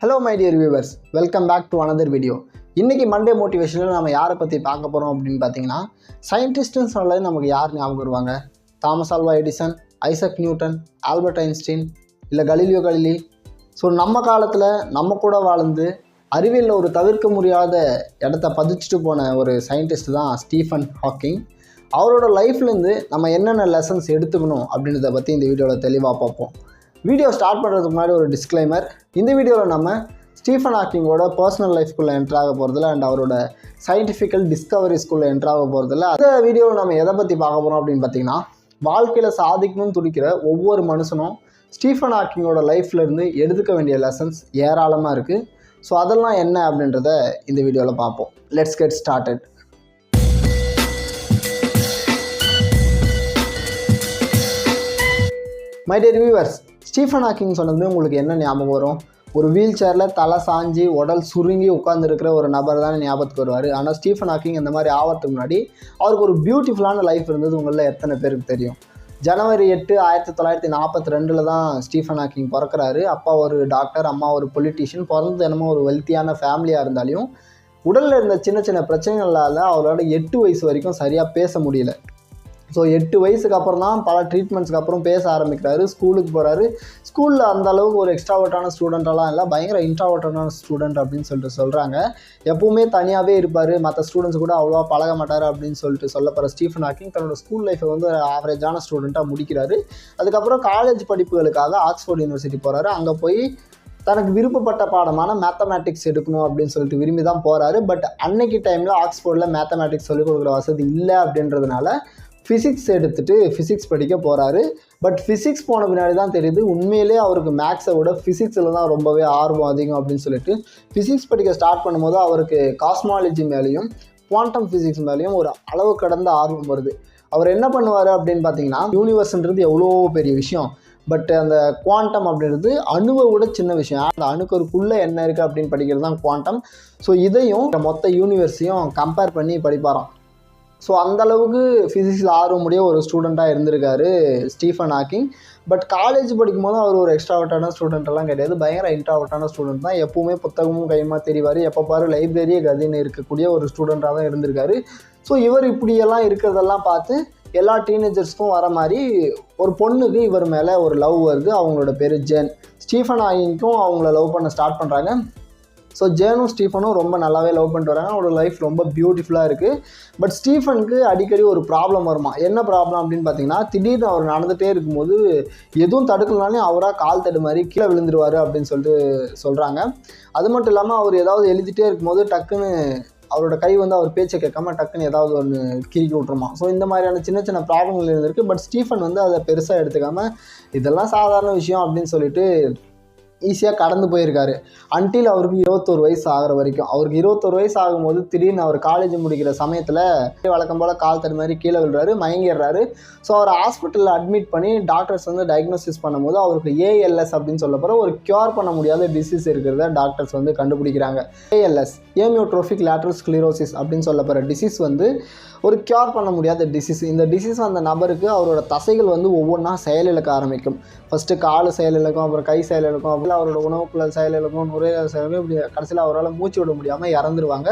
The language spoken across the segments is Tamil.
Hello my dear viewers welcome back to another video இன்றைக்கி மண்டே மோட்டிவேஷனில் நம்ம யாரை பற்றி பார்க்க போகிறோம் அப்படின்னு பார்த்தீங்கன்னா சயின்டிஸ்ட்டுன்னு சொன்னாலே நமக்கு யார் ஞாபகம் வருவாங்க? Thomas Alva Edison Isaac Newton Albert Einstein இல்லை கலீலியோ கலிலி. ஸோ நம்ம காலத்தில் நம்ம கூட வாழ்ந்து அறிவியலில் ஒரு தவிர்க்க முடியாத இடத்த பதிச்சுட்டு போன ஒரு சயின்டிஸ்ட் தான் ஸ்டீஃபன் ஹாக்கிங் அவரோட லைஃப்லேருந்து நம்ம என்னென்ன லெசன்ஸ் எடுத்துக்கணும் அப்படின்றத பற்றி இந்த வீடியோவில் தெளிவாக பார்ப்போம். வீடியோ ஸ்டார்ட் பண்ணுறதுக்கு முன்னாடி ஒரு டிஸ்க்ளைமர் இந்த வீடியோவில் நம்ம ஸ்டீஃபன் ஹாக்கிங்கோட பர்சனல் லைஃப்குள்ளே என்ட்ரு ஆக போகிறதில்ல அண்ட் அவரோட சயின்டிஃபிக்கல் டிஸ்கவரிஸ்குள்ளே என்ட்ரு ஆக போகிறதில்ல அந்த வீடியோவில் நம்ம எதை பற்றி பார்க்க போகிறோம் அப்படின்னு பார்த்தீங்கன்னா வாழ்க்கையில் சாதிக்கணும்னு துடிக்கிற ஒவ்வொரு மனுஷனும் ஸ்டீஃபன் ஹாக்கிங்கோட லைஃப்லேருந்து எடுத்துக்க வேண்டிய லெசன்ஸ் ஏராளமாக இருக்குது ஸோ அதெல்லாம் என்ன அப்படின்றத இந்த வீடியோவில் பார்ப்போம். Let's get started my dear viewers Stephen Hawking சொன்னதுமே உங்களுக்கு என்ன ஞாபகம் வரும்? ஒரு வீல் சேரில் தலை சாஞ்சி உடல் சுருங்கி உட்காந்துருக்கிற ஒரு நபர் தான் ஞாபகத்துக்கு வருவார். ஆனால் ஸ்டீஃபன் ஹாக்கிங் இந்த மாதிரி ஆவறதுக்கு முன்னாடி அவருக்கு ஒரு பியூட்டிஃபுல்லான லைஃப் இருந்தது உங்களில் எத்தனை பேருக்கு தெரியும்? ஜனவரி எட்டு ஆயிரத்தி தொள்ளாயிரத்தி நாற்பத்தி ரெண்டில் தான் ஸ்டீஃபன் ஹாக்கிங் பிறக்கிறாரு. அப்பா ஒரு டாக்டர் அம்மா ஒரு பொலிட்டீஷியன் பிறந்தது என்னமோ ஒரு வெல்த்தியான ஃபேமிலியாக இருந்தாலையும் உடலில் இருந்த சின்ன சின்ன பிரச்சனைகளால் அவரோட எட்டு வயசு வரைக்கும் சரியாக பேச முடியல. ஸோ எட்டு வயசுக்கு அப்புறம் தான் பல ட்ரீட்மெண்ட்ஸ்க்கு அப்புறம் பேச ஆரம்பிக்கிறாரு. ஸ்கூலுக்கு போகிறாரு ஸ்கூலில் அந்த அளவுக்கு ஒரு எக்ஸ்ட்ராவர்ட்டான ஸ்டூடெண்ட்டெல்லாம் இல்லை. பயங்கர இன்ட்ராவர்ட்டான ஸ்டூடெண்ட் அப்படின்னு சொல்லிட்டு சொல்கிறாங்க எப்பவுமே தனியாகவே இருப்பார். மற்ற ஸ்டூடெண்ட்ஸ் கூட அவ்வளோவா பழக மாட்டார் அப்படின்னு சொல்லிட்டு சொல்லப்படுற ஸ்டீஃபன் ஹாக்கிங் தன்னோட ஸ்கூல் லைஃப்பை வந்து ஒரு ஆவரேஜான ஸ்டூடெண்ட்டாக முடிக்கிறாரு. அதுக்கப்புறம் காலேஜ் படிப்புகளுக்காக ஆக்ஸ்ஃபோர்ட் யூனிவர்சிட்டி போகிறாரு அங்கே போய் தனக்கு விருப்பப்பட்ட பாடமான மேத்தமேட்டிக்ஸ் எடுக்கணும் அப்படின்னு சொல்லிட்டு விரும்பி தான் போகிறாரு பட் அன்னைக்கு டைமில் ஆக்ஸ்ஃபோர்டில் மேத்தமேட்டிக்ஸ் சொல்லிக் கொடுக்குற வசதி இல்லை அப்படின்றதுனால ஃபிசிக்ஸ் எடுத்துகிட்டு ஃபிசிக்ஸ் படிக்க போகிறாரு பட் ஃபிசிக்ஸ் போன பின்னாடி தான் தெரியுது. உண்மையிலே அவருக்கு மேக்ஸை விட ஃபிசிக்ஸில் தான் ரொம்பவே ஆர்வம் அதிகம் அப்படின்னு சொல்லிட்டு ஃபிசிக்ஸ் படிக்க ஸ்டார்ட் பண்ணும்போது அவருக்கு காஸ்மாலஜி மேலேயும் குவாண்டம் ஃபிசிக்ஸ் மேலேயும் ஒரு அளவு கடந்த ஆர்வம் வருது. அவர் என்ன பண்ணுவார் அப்படின்னு பார்த்தீங்கன்னா யூனிவர்ஸ்ன்றது எவ்வளோ பெரிய விஷயம். பட் அந்த குவாண்டம் அப்படின்றது அணுவை விட சின்ன விஷயம். அந்த அணுக்கருக்குள்ளே என்ன இருக்குது அப்படின்னு படிக்கிறது தான் குவாண்டம் ஸோ இதையும் மொத்த யூனிவர்ஸையும் கம்பேர் பண்ணி படிப்பாராம். ஸோ அந்தளவுக்கு ஃபிசிக்ஸில் ஆர்வமுடைய ஒரு ஸ்டூடெண்ட்டாக இருந்திருக்காரு ஸ்டீஃபன் ஹாக்கிங். பட் காலேஜ் படிக்கும்போது அவர் ஒரு எக்ஸ்ட்ராவர்ட்டான ஸ்டூடெண்ட்டெல்லாம் கிடையாது. பயங்கர இன்ட்ராவர்ட்டான ஸ்டூடெண்ட் தான். எப்போவுமே புத்தகமும் கைமா தெரிவார். எப்போ பாரு லைப்ரரியே கதின்னு இருக்கக்கூடிய ஒரு ஸ்டூடெண்ட்டாக தான் இருந்திருக்காரு. ஸோ இவர் இப்படியெல்லாம் இருக்கிறதெல்லாம் பார்த்து எல்லா டீனேஜர்ஸ்க்கும் வர மாதிரி ஒரு பொண்ணுக்கு இவர் மேலே ஒரு லவ் வருது. அவங்களோட பேர் ஜென். ஸ்டீஃபன் ஹாக்கிங்க்கும் அவங்கள லவ் பண்ண ஸ்டார்ட் பண்ணுறாங்க ஸோ ஜேனும் ஸ்டீஃபனும் ரொம்ப நல்லாவே லவ் பண்ணிட்டு வராங்க. அவரோட லைஃப் ரொம்ப பியூட்டிஃபுல்லாக இருக்குது பட் ஸ்டீஃபனுக்கு அடிக்கடி ஒரு ப்ராப்ளம் வருமா? என்ன ப்ராப்ளம் அப்படின்னு பார்த்தீங்கன்னா திடீர்னு அவர் நடந்துகிட்டே இருக்கும்போது எதுவும் தடுக்கலனாலே அவராக கால் தடு மாதிரி கீழே விழுந்துருவார் அப்படின்னு சொல்லிட்டு சொல்கிறாங்க அது மட்டும் இல்லாமல் அவர் ஏதாவது எழுதிட்டே இருக்கும்போது டக்குன்னு அவரோட கை வந்து அவர் பேச்சை கேட்காம டக்குன்னு ஏதாவது ஒன்று கிரிக்கி விட்ருமா ஸோ இந்த மாதிரியான சின்ன சின்ன ப்ராப்ளங்கள் இருந்திருக்கு. பட் ஸ்டீஃபன் வந்து அதை பெருசாக எடுத்துக்காமல் இதெல்லாம் சாதாரண விஷயம் அப்படின்னு சொல்லிட்டு ஈஸியாக கடந்து போயிருக்காரு. அன்டில் அவருக்கு இருபத்தோரு வயசு ஆகிற வரைக்கும். அவருக்கு இருபத்தோரு வயசு ஆகும்போது திடீர்னு அவர் காலேஜ் முடிக்கிற சமயத்தில் வழக்கம் போல் கால் தடு மாதிரி கீழே விழுறாரு மயங்கிடுறாரு. ஸோ அவர் ஹாஸ்பிட்டலில் அட்மிட் பண்ணி டாக்டர்ஸ் வந்து டயக்னோசிஸ் பண்ணும்போது அவருக்கு ஏஎல்எஸ் அப்படின்னு சொல்ல போகிற ஒரு க்யூர் பண்ண முடியாத டிசீஸ் இருக்கிறத டாக்டர்ஸ் வந்து கண்டுபிடிக்கிறாங்க. ஏஎல்எஸ் ஏமியோட்ரோஃபிக் லேட்ரல் ஸ்க்ளிரோசிஸ் அப்படின்னு சொல்ல போகிற டிசீஸ் வந்து ஒரு க்யூர் பண்ண முடியாத டிசீஸ் இந்த டிசீஸ் அந்த நபருக்கு அவரோட தசைகள் வந்து ஒவ்வொன்றா செயலிழக்க ஆரம்பிக்கும். ஃபஸ்ட்டு கால் செயலிழக்கும் அப்புறம் கை செயலிழக்கும் அப்புறம் அவரோட உணவுக்குள்ள செயலிழக்கும் நுரையீரல் செயலும் இப்படி கடைசியில் அவரால் மூச்சு விட முடியாமல் இறந்துருவாங்க.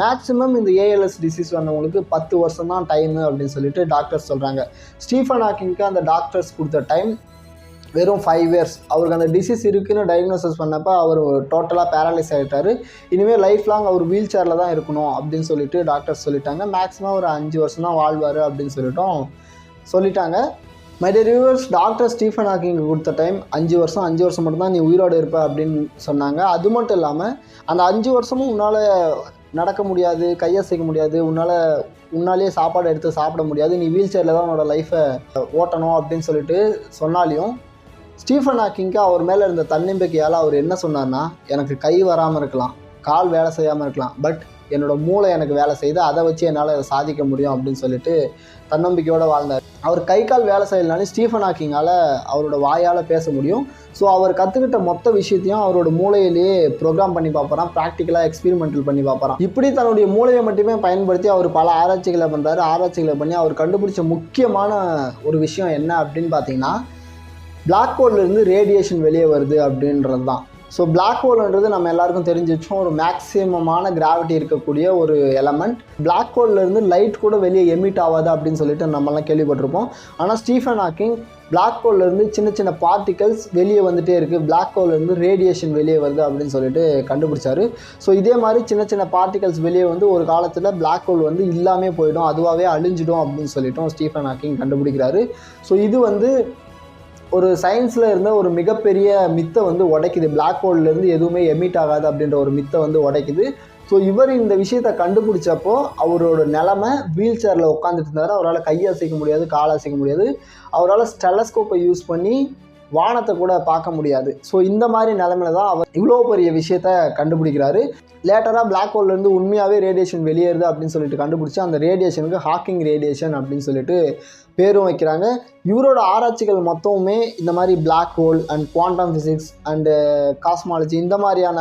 மேக்ஸிமம் இந்த ஏஎல்எஸ் டிசீஸ் வந்தவங்களுக்கு பத்து வருஷம் தான் டைமு அப்படின்னு சொல்லிட்டு டாக்டர்ஸ் சொல்கிறாங்க ஸ்டீஃபன் ஹாக்கிங்க்கு அந்த டாக்டர்ஸ் கொடுத்த டைம் வெறும் ஃபைவ் இயர்ஸ் அவருக்கு அந்த டிசீஸ் இருக்குன்னு டயக்னோசிஸ் பண்ணப்போ அவர் டோட்டலாக பேரலைஸ் ஆகிட்டார் இனிமேல் லைஃப் லாங் அவர் வீல் சேரில் தான் இருக்கணும் அப்படின்னு சொல்லிட்டு டாக்டர்ஸ் சொல்லிட்டாங்க. மேக்ஸிமம் ஒரு அஞ்சு வருஷம் தான் வாழ்வார் அப்படின்னு சொல்லிட்டோம் சொல்லிட்டாங்க. My viewers doctor Stephen Hawking கொடுத்த டைம் அஞ்சு வருஷம் அஞ்சு வருஷம் மட்டும்தான் நீ உயிரோடு இருப்ப அப்படின்னு சொன்னாங்க. அது மட்டும் இல்லாமல் அந்த அஞ்சு வருஷமும் உன்னால் நடக்க முடியாது கையசைக்க முடியாது உன்னால் உன்னாலேயே சாப்பாடு எடுத்து சாப்பிட முடியாது நீ வீல் சேரில் தான் உன்னோட லைஃப்பை ஓட்டணும் அப்படின்னு சொல்லிட்டு சொன்னாலையும் ஸ்டீஃபன் ஹாக்கிங்க்கு அவர் மேலே இருந்த தன்னம்பிக்கையால் அவர் என்ன சொன்னார்னா எனக்கு கை வராமல் இருக்கலாம் கால் வேலை செய்யாமல் இருக்கலாம் பட் என்னோட மூளை எனக்கு வேலை செய்து அதை வச்சு என்னால் அதை சாதிக்க முடியும் அப்படின்னு சொல்லிட்டு தன்னம்பிக்கையோடு வாழ்ந்தார். அவர் கை கால் வேலை செய்யலனாலும் ஸ்டீஃபன் ஹாக்கிங்கால் அவரோட வாயால் பேச முடியும். ஸோ அவர் கற்றுக்கிட்ட மொத்த விஷயத்தையும் அவரோட மூளையிலேயே ப்ரோக்ராம் பண்ணி பார்ப்பாராம் ப்ராக்டிக்கலாக எக்ஸ்பெரிமெண்டல் பண்ணி பார்ப்பாராம். இப்படி தன்னுடைய மூளையை மட்டுமே பயன்படுத்தி அவர் பல ஆராய்ச்சிகளை பண்ணுறாரு ஆராய்ச்சிகளை பண்ணி அவர் கண்டுபிடிச்ச முக்கியமான ஒரு விஷயம் என்ன அப்படின்னு பார்த்தீங்கன்னா பிளாக் ஹோல்லேருந்து ரேடியேஷன் வெளியே வருது அப்படின்றது தான் ஸோ பிளாக் ஹோல்ன்றது நம்ம எல்லாருக்கும் தெரிஞ்சு வச்சோம் ஒரு மேக்ஸிமமான கிராவிட்டி இருக்கக்கூடிய ஒரு எலமெண்ட் பிளாக் ஹோல்லேருந்து லைட் கூட வெளியே எமிட் ஆகாது அப்படின்னு சொல்லிட்டு நம்மலாம் கேள்விப்பட்டிருப்போம். ஆனால் ஸ்டீஃபன் ஹாக்கிங் பிளாக் ஹோல்லேருந்து சின்ன சின்ன பார்ட்டிகல்ஸ் வெளியே வந்துட்டே இருக்குது பிளாக் ஹோல்லேருந்து ரேடியேஷன் வெளியே வருது அப்படின்னு சொல்லிட்டு கண்டுபிடிச்சாரு. ஸோ இதே மாதிரி சின்ன சின்ன பார்ட்டிகல்ஸ் வெளியே வந்து ஒரு காலத்தில் பிளாக் ஹோல் வந்து இல்லாமல் போயிடும் அதுவாகவே அழிஞ்சிடும் அப்படின்னு சொல்லிட்டும் ஸ்டீஃபன் ஹாக்கிங் கண்டுபிடிக்கிறாரு. ஸோ இது வந்து ஒரு சயின்ஸில் இருந்த ஒரு மிகப்பெரிய மித்தை வந்து உடைக்குது. பிளாக் ஹோல்லேருந்து எதுவுமே எமிட் ஆகாது அப்படின்ற ஒரு மித்தை வந்து உடைக்குது. ஸோ இவர் இந்த விஷயத்தை கண்டுபிடிச்சப்போ அவரோட நிலமை வீல் சேரில் உட்காந்துட்டு இருந்தார். அவரால் கையை அசைக்க முடியாது காலை அசைக்க முடியாது. அவரால் ஸ்டெலஸ்கோப்பை யூஸ் பண்ணி வானத்தை கூட பார்க்க முடியாது. ஸோ இந்த மாதிரி நிலமையில தான் அவர் இவ்வளோ பெரிய விஷயத்த கண்டுபிடிக்கிறாரு. லேட்டராக பிளாக் ஹோல்லேருந்து உண்மையாகவே ரேடியேஷன் வெளியேறுது அப்படின்னு சொல்லிட்டு கண்டுபிடிச்சி அந்த ரேடியேஷனுக்கு ஹாக்கிங் ரேடியேஷன் அப்படின்னு சொல்லிட்டு பேரும் வைக்கிறாங்க. இவரோட ஆராய்ச்சிகள் மொத்தமுமே இந்த மாதிரி black hole and quantum physics and cosmology இந்த மாதிரியான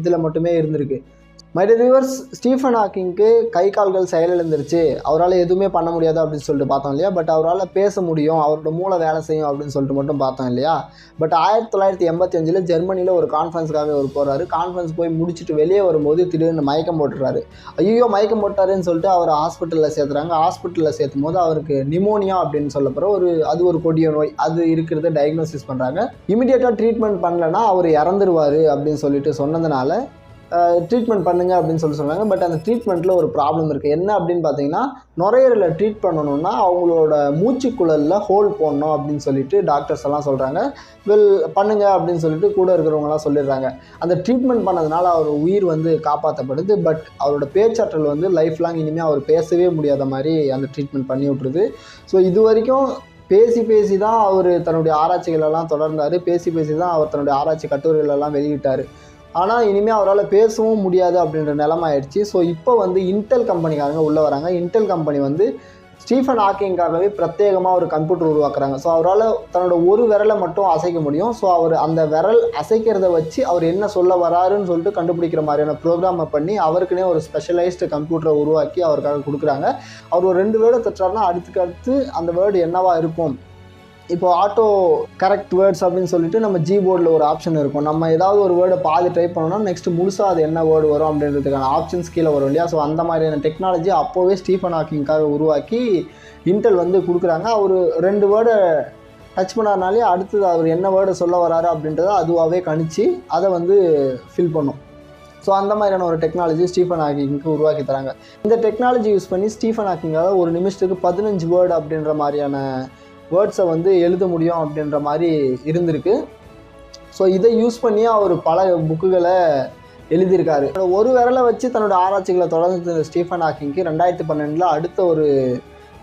இதில் மட்டுமே இருந்திருக்கு. மைட் ரிவர்ஸ் ஸ்டீஃபன் ஹாக்கிங்க்கு கை கால்கள் செயலிழந்துருச்சு. அவரால் எதுவுமே பண்ண முடியாது அப்படின்னு சொல்லிட்டு பார்த்தோம் இல்லையா? பட் அவரால் பேச முடியும் அவரோட மூளை வேலை செய்யும் அப்படின்னு சொல்லிட்டு மட்டும் பார்த்தோம் இல்லையா? பட் ஆயிரத்தி தொள்ளாயிரத்தி எண்பத்தி அஞ்சில் ஜெர்மனியில் ஒரு கான்ஃபரன்ஸ்க்காக அவர் போகிறாரு கான்ஃபரன்ஸ் போய் முடிச்சுட்டு வெளியே வரும்போது திடீர்னு மயக்கம் போட்டுறாரு. ஐயோ மயக்கம் போட்டாருன்னு சொல்லிட்டு அவர் ஹாஸ்பிட்டலில் சேர்த்துறாங்க. ஹாஸ்பிட்டலில் சேர்த்தும் போது அவருக்கு நிமோனியா அப்படின்னு சொல்ல போகிற ஒரு அது ஒரு கொடிய நோய். அது இருக்கிறத டயக்னோசிஸ் பண்ணுறாங்க இமிடியேட்டாக ட்ரீட்மெண்ட் பண்ணலன்னா அவர் இறந்துருவார் அப்படின்னு சொல்லிட்டு சொன்னதுனால ட்ரீட்மெண்ட் பண்ணுங்க அப்படின்னு சொல்லி சொன்னாங்க. பட் அந்த ட்ரீட்மெண்ட்டில் ஒரு ப்ராப்ளம் இருக்குது என்ன அப்படின்னு பார்த்தீங்கன்னா நுரையீரலை ட்ரீட் பண்ணணும்னா அவங்களோட மூச்சுக்குழலில் ஹோல் போடணும் அப்படின்னு சொல்லிட்டு டாக்டர்ஸ் எல்லாம் சொல்கிறாங்க வெல் பண்ணுங்க அப்படின்னு சொல்லிட்டு கூட இருக்கிறவங்களாம் சொல்லிடுறாங்க. அந்த ட்ரீட்மெண்ட் பண்ணதுனால அவர் உயிர் வந்து காப்பாற்றப்படுது பட் அவரோட பேச்சாற்றல் வந்து லைஃப் லாங் இனிமேல் அவர் பேசவே முடியாத மாதிரி அந்த ட்ரீட்மெண்ட் பண்ணி விட்ருது ஸோ இது வரைக்கும் பேசி பேசி தான் அவர் தன்னுடைய ஆராய்ச்சிகளெல்லாம் தொடர்ந்தார். பேசி பேசி தான் அவர் தன்னுடைய ஆராய்ச்சி கட்டுரைகளெல்லாம் வெளியிட்டார். ஆனால் இனிமேல் அவரால் பேசவும் முடியாது அப்படின்ற நிலம ஆயிடுச்சு ஸோ இப்போ வந்து இன்டெல் கம்பெனிக்காரங்க உள்ளே வராங்க. இன்டெல் கம்பெனி வந்து ஸ்டீஃபன் ஹாக்கிங்காகவே பிரத்யேகமாக ஒரு கம்ப்யூட்டர் உருவாக்குறாங்க. ஸோ அவரால் தன்னோட ஒரு விரலை மட்டும் அசைக்க முடியும். ஸோ அவர் அந்த விரல் அசைக்கிறத வச்சு அவர் என்ன சொல்ல வராருன்னு சொல்லிட்டு கண்டுபிடிக்கிற மாதிரியான ப்ரோக்ராமை பண்ணி அவருக்குனே ஒரு ஸ்பெஷலைஸ்டு கம்ப்யூட்டரை உருவாக்கி அவருக்காக கொடுக்குறாங்க. அவர் ஒரு ரெண்டு வேர்டை தட்டுறாருன்னா அடுத்துக்கு அடுத்து அந்த வேர்டு என்னவாக இருக்கும்? இப்போ ஆட்டோ கரெக்ட் வேர்ட்ஸ் அப்படின்னு சொல்லிட்டு நம்ம ஜி போர்டில் ஒரு ஆப்ஷன் இருக்கும். நம்ம ஏதாவது ஒரு வேர்டை பாதி டைப் பண்ணோம்னா நெக்ஸ்ட் முழுசாக அது என்ன வேர்டு வரும் அப்படின்றதுக்கான ஆப்ஷன்ஸ் கீழே வரும் இல்லையா? ஸோ அந்த மாதிரியான டெக்னாலஜி அப்போவே ஸ்டீஃபன் ஹாக்கிங்காக உருவாக்கி இன்டெல் வந்து கொடுக்குறாங்க. அவர் ரெண்டு வேர்டை டச் பண்ணாருனாலே அடுத்தது அவர் என்ன வேர்டை சொல்ல வராரு அப்படின்றத அதுவாகவே கணிச்சு அதை வந்து ஃபில் பண்ணும். ஸோ அந்த மாதிரியான ஒரு டெக்னாலஜி ஸ்டீஃபன் ஹாக்கிங்க்கு உருவாக்கி தராங்க. இந்த டெக்னாலஜி யூஸ் பண்ணி ஸ்டீஃபன் ஹாக்கிங்காக ஒரு நிமிஷத்துக்கு பதினஞ்சு வேர்டு அப்படின்ற மாதிரியான வேர்ட்ஸை வந்து எழுத முடியும் அப்படின்ற மாதிரி இருந்திருக்கு. ஸோ இதை யூஸ் பண்ணி அவர் பல புக்குகளை எழுதியிருக்காரு. ஒரு விரலை வச்சு தன்னோட ஆராய்ச்சிகளை தொடர்ந்து ஸ்டீஃபன் ஹாக்கிங்க்கு ரெண்டாயிரத்தி பன்னெண்டில் அடுத்த ஒரு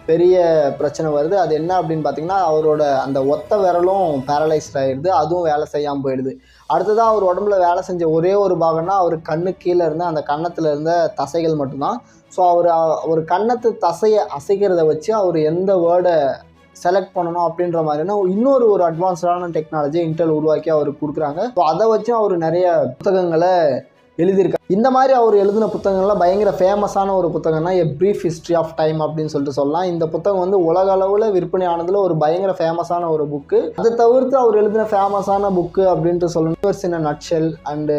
பெரிய பிரச்சனை வருது. அது என்ன அப்படின்னு பார்த்தீங்கன்னா அவரோட அந்த ஒத்த விரலும் பேரலைஸ்ட் ஆகிடுது அதுவும் வேலை செய்யாமல் போயிடுது. அடுத்ததாக அவர் உடம்புல வேலை செஞ்ச ஒரே ஒரு பாகம்னா அவர் கண்ணு கீழே இருந்த அந்த கன்னத்தில் இருந்த தசைகள் மட்டும்தான். ஸோ அவர் ஒரு கன்னத்து தசையை அசைக்கிறத வச்சு அவர் எந்த வேர்டை செலக்ட் பண்ணணும் அப்படின்ற மாதிரி இன்னொரு ஒரு அட்வான்ஸ்டான டெக்னாலஜி இன்டெல் உருவாக்கி அவர் கொடுக்குறாங்க. ஸோ அதை வச்சு அவர் நிறைய புத்தகங்களை எழுதியிருக்காரு. இந்த மாதிரி அவர் எழுதின புத்தகங்கள்லாம் பயங்கர ஃபேமஸான ஒரு புத்தகம்னா a brief history of time அப்படின்னு சொல்லிட்டு சொல்லலாம். இந்த புத்தகம் வந்து உலக அளவில் விற்பனை ஆனதில் ஒரு பயங்கர ஃபேமஸான ஒரு புக்கு அதை தவிர்த்து அவர் எழுதின ஃபேமஸான புக்கு அப்படின்ட்டு சொல்லணும். சின்ன nutshell and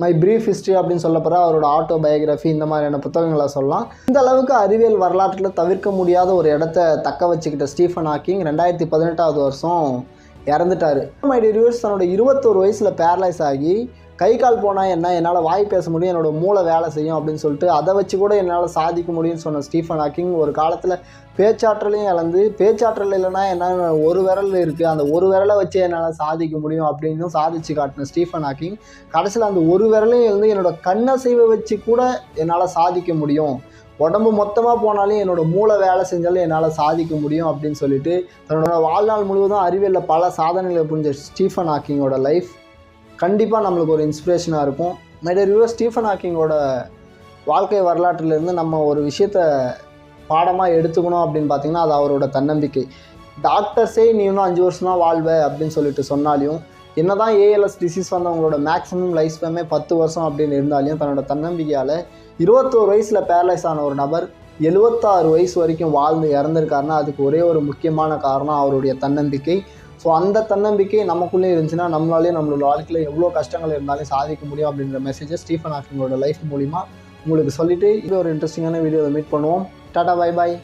my brief history அப்படின்னு சொல்லப்படுற அவரோட ஆட்டோ பயோகிராஃபி இந்த மாதிரியான புத்தகங்களை சொல்லலாம். இந்த அளவுக்கு அறிவியல் வரலாற்றில் தவிர்க்க முடியாத ஒரு இடத்த தக்க வச்சுக்கிட்ட ஸ்டீஃபன் ஹாக்கிங் ரெண்டாயிரத்தி பதினெட்டாவது வருஷம் இறந்துட்டார். மைடி ரிவர்ஸ் தன்னோட இருபத்தோரு வயசில் பேரலைஸ் ஆகி கை கால் போனால் என்ன? என்னால் வாய் பேச முடியும் என்னோட மூளை வேலை செய்யும் அப்படின்னு சொல்லிட்டு அதை வச்சு கூட என்னால் சாதிக்க முடியும்னு சொன்ன ஸ்டீஃபன் ஹாக்கிங் ஒரு காலத்தில் பேச்சாற்றலையும் இழந்து பேச்சாற்றல் இல்லைன்னா என்ன ஒரு விரல் இருக்குது அந்த ஒரு விரலை வச்சு என்னால் சாதிக்க முடியும் அப்படின்னு சாதிச்சு காட்டின ஸ்டீஃபன் ஹாக்கிங் கடைசியில் அந்த ஒரு விரலையும் இருந்து என்னோட கண்ணசைவை வச்சு கூட என்னால் சாதிக்க முடியும். உடம்பு மொத்தமாக போனாலும் என்னோட மூளை வேலை செஞ்சாலும் என்னால் சாதிக்க முடியும் அப்படின்னு சொல்லிட்டு தன்னோட வாழ்நாள் முழுவதும் அறிவியலில் பல சாதனைகளை புரிஞ்ச ஸ்டீஃபன் ஹாக்கிங்கோட லைஃப் கண்டிப்பாக நம்மளுக்கு ஒரு இன்ஸ்பிரேஷனாக இருக்கும். மைடிய ஸ்டீஃபன் ஹாக்கிங்கோட வாழ்க்கை வரலாற்றிலேருந்து நம்ம ஒரு விஷயத்த பாடமாக எடுத்துக்கணும் அப்படின்னு பார்த்தீங்கன்னா அது அவரோட தன்னம்பிக்கை. டாக்டர்ஸே நீ இன்னும் அஞ்சு வருஷம் தான் வாழ்வ அப்படின்னு சொல்லிட்டு சொன்னாலையும் என்ன தான் ஏஎல்எஸ் டிசீஸ் வந்தவங்களோட மேக்ஸிமம் லைஃப் ஸ்பேமே பத்து வருஷம் அப்படின்னு இருந்தாலையும் தன்னோட தன்னம்பிக்கையால் இருபத்தோரு வயசில் பேரலைஸ் ஆன ஒரு நபர் எழுபத்தாறு வயசு வரைக்கும் வாழ்ந்து இறந்துருக்காருன்னா அதுக்கு ஒரே ஒரு முக்கியமான காரணம் அவருடைய தன்னம்பிக்கை. ஸோ அந்த தன்னம்பிக்கை நமக்குள்ளே இருந்துச்சுன்னா நம்மளாலே நம்மளோட வாழ்க்கையில் எவ்வளோ கஷ்டங்கள் இருந்தாலும் சாதிக்க முடியும் அப்படின்ற மெசேஜை ஸ்டீஃபன் ஹாக்கிங்கோட லைஃப் மூலிமா உங்களுக்கு சொல்லிவிட்டு இது ஒரு இன்ட்ரெஸ்டிங்கான வீடியோவில் மீட் பண்ணுவோம். Tata bye bye